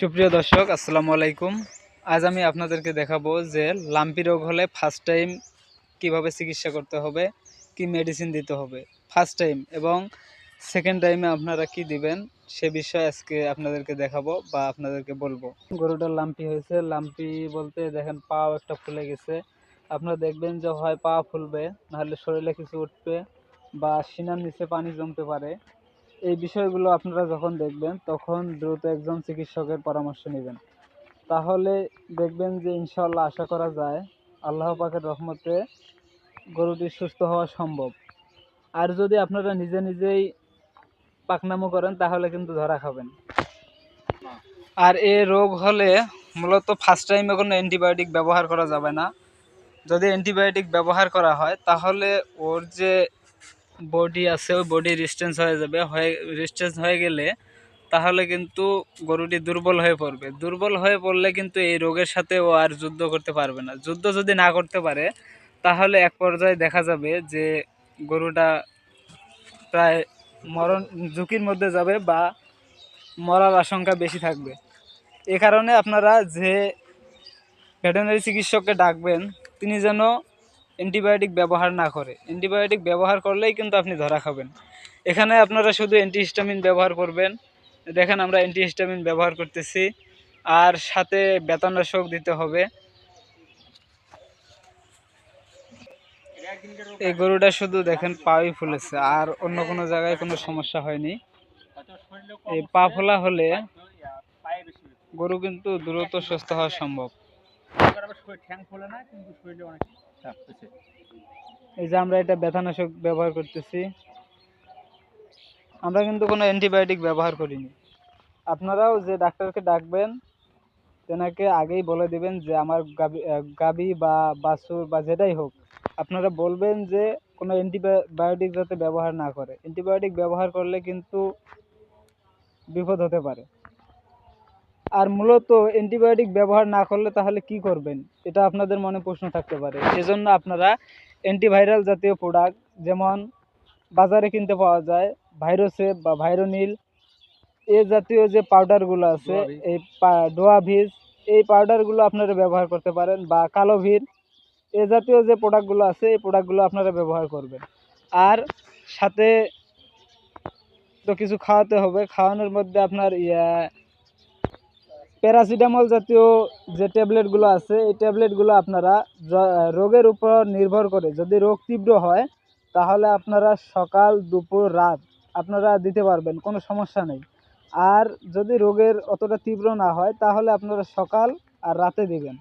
সুপ্রিয় দর্শক, আসসালামু আলাইকুম। আজ আমি আপনাদেরকে দেখাবো যে লাম্পি রোগ হলে ফার্স্ট টাইম কীভাবে চিকিৎসা করতে হবে, কি মেডিসিন দিতে হবে। ফার্স্ট টাইম এবং সেকেন্ড টাইমে আপনারা কি দিবেন, সে বিষয়ে আজকে আপনাদেরকে দেখাবো বা আপনাদেরকে বলব। গরুটার লাম্পি হয়েছে। লাম্পি বলতে দেখেন পাও একটা ফুলে গেছে। আপনারা দেখবেন যে হয় পা ফুলবে, নাহলে শরীরে কিছু উঠবে বা সিনার নিচে পানি জমতে পারে। এই বিষয়গুলো আপনারা যখন দেখবেন, তখন দ্রুত একজন চিকিৎসকের পরামর্শ নেবেন। তাহলে দেখবেন যে ইনশাল্লাহ আশা করা যায় আল্লাহ পাকের রহমতে গরুটি সুস্থ হওয়া সম্ভব। আর যদি আপনারা নিজে নিজেই পাকনামো করেন, তাহলে কিন্তু ধরা খাবেন। আর এ রোগ হলে মূলত ফার্স্ট টাইমে কোনো অ্যান্টিবায়োটিক ব্যবহার করা যাবে না। যদি অ্যান্টিবায়োটিক ব্যবহার করা হয়, তাহলে ওর যে বডি আছে, ওই বডি রিস্টেন্স হয়ে যাবে। হয়ে রিস্টেন্স হয়ে গেলে তাহলে কিন্তু গরুটি দুর্বল হয়ে পড়বে। দুর্বল হয়ে পড়লে কিন্তু এই রোগের সাথে ও আর যুদ্ধ করতে পারবে না। যুদ্ধ যদি না করতে পারে, তাহলে এক পর্যায়ে দেখা যাবে যে গরুটা প্রায় মরণ, ঝুঁকির মধ্যে যাবে বা মরার আশঙ্কা বেশি থাকবে। এ কারণে আপনারা যে ভেটেনারি চিকিৎসককে ডাকবেন, তিনি যেন অ্যান্টিবায়োটিক ব্যবহার না করে। অ্যান্টিবায়োটিক ব্যবহার করলেই কিন্তু আপনি ধরা খাবেন। এখানে আপনারা শুধু অ্যান্টিহিস্টামিন ব্যবহার করবেন। দেখেন আমরা অ্যান্টিহিস্টামিন ব্যবহার করতেছি। আর সাথে বেতনাশক দিতে হবে। এই গরুটা শুধু দেখেন পাই ফুলেছে। আর অন্য কোনো জায়গায় কোনো সমস্যা হয়নি। এই পা ফোলা হলে গরু কিন্তু দ্রুত সুস্থ হওয়া সম্ভব। এই যে আমরা এটা ব্যথানাশক ব্যবহার করতেছি। আমরা কিন্তু কোনো অ্যান্টিবায়োটিক ব্যবহার করিনি। আপনারাও যে ডাক্তারকে ডাকবেন, তেনাকে আগেই বলে দিবেন যে আমার গাবি গাবি বা বাছুর বা যেটাই হোক, আপনারা বলবেন যে কোনো অ্যান্টিবায়োটিক যাতে ব্যবহার না করে। অ্যান্টিবায়োটিক ব্যবহার করলে কিন্তু বিপদ হতে পারে। আর মূলত অ্যান্টিবায়োটিক ব্যবহার না করলে তাহলে কি করবেন? এটা আপনাদের মনে প্রশ্ন থাকতে পারে। এজন্য আপনারা অ্যান্টিভাইরাল জাতীয় প্রোডাক্ট যেমন বাজারে কিনতে পাওয়া যায় ভাইরোসেপ বা ভাইরোনিল এ জাতীয় যে পাউডারগুলো আছে এই ডোয়াভিজ এই পাউডারগুলো আপনারা ব্যবহার করতে পারেন বা কালোভির এ জাতীয় যে প্রোডাক্টগুলো আছে এই প্রোডাক্টগুলো আপনারা ব্যবহার করবেন। আর সাথে তো কিছু খাওয়াতে হবে খাওয়ানোর মধ্যে আপনার ইয়া প্যারাসিটামল জাতীয় যে ট্যাবলেটগুলো আছে, এই ট্যাবলেটগুলো আপনারা রোগের উপর নির্ভর করে। যদি রোগ তীব্র হয়, তাহলে আপনারা সকাল, দুপুর, রাত আপনারা দিতে পারবেন, কোনো সমস্যা নেই। আর যদি রোগের অতটা তীব্র না হয়, তাহলে আপনারা সকাল আর রাতে দিবেন।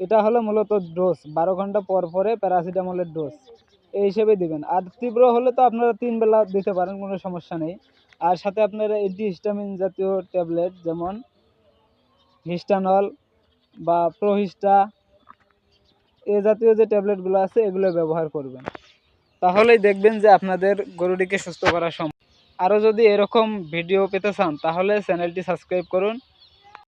এটা হলো মূলত ডোজ বারো ঘণ্টা পর পরে প্যারাসিটামলের ডোজ এই হিসেবে দিবেন। আর তীব্র হলে তো আপনারা তিন বেলা দিতে পারেন, কোনো সমস্যা নেই। আর সাথে আপনারা অ্যান্টিহিস্টামিন জাতীয় ট্যাবলেট, যেমন হিস্টানল বা প্রোহিস্টা এ জাতীয় যে ট্যাবলেটগুলো আছে, এগুলো ব্যবহার করবেন। তাহলেই দেখবেন যে আপনাদের গরুটিকে সুস্থ করা সম্ভব। আরও যদি এরকম ভিডিও পেতে চান, তাহলে চ্যানেলটি সাবস্ক্রাইব করুন।